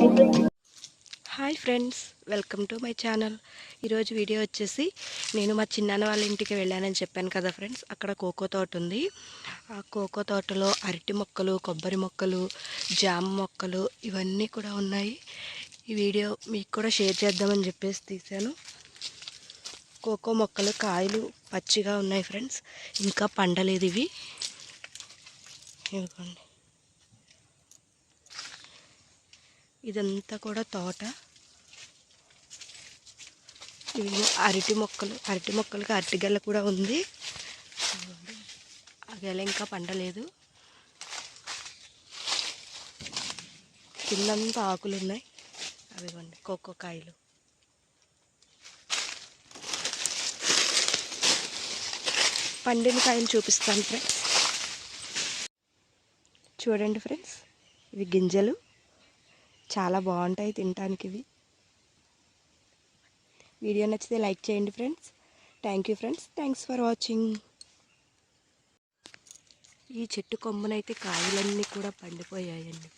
Hi friends welcome to my channel. ఈరోజు video వచ్చేసి నేను మా చిన్నాన్న వాళ్ళ ఇంటికి వెళ్ళానని చెప్పాను కదా ఫ్రెండ్స్ అక్కడ కోకో తోట ఉంది. ఆ కోకో తోటలో అరటి మొక్కలు కొబ్బరి మొక్కలు జామ మొక్కలు ఇవన్నీ కూడా ఉన్నాయి. ఈ వీడియో మీకు కూడా షేర్ చేద్దామని చెప్పేసి తీశాను. కోకో మొక్కలు కాయలు పచ్చిగా ఉన్నాయి ఫ్రెండ్స్ ఇంకా పండలేదు ఇవి. ఇదిగోండి. ఇదంతా కూడా తోట. ఇవి అరటి మొక్కలు అరటి మొక్కలకి అరటి గెల కూడా ఉంది. ఆ గెల ఇంకా పండలేదు. కిందంతా ఆకులు ఉన్నాయి. అవిగోండి కోకో కాయలు. పండిన కాయలు చూపిస్తాను ఫ్రెండ్స్ చూడండి ఫ్రెండ్స్ ఇవి గింజలు. చాలా బాగుంటాయి తినటానికి ఇవి వీడియో నచ్చితే లైక్ చేయండి friends. Thank you friends thanks for watching ఈ చెట్టు కొమ్మనైతే కాయలన్నీ కూడా పండిపోయాయండి.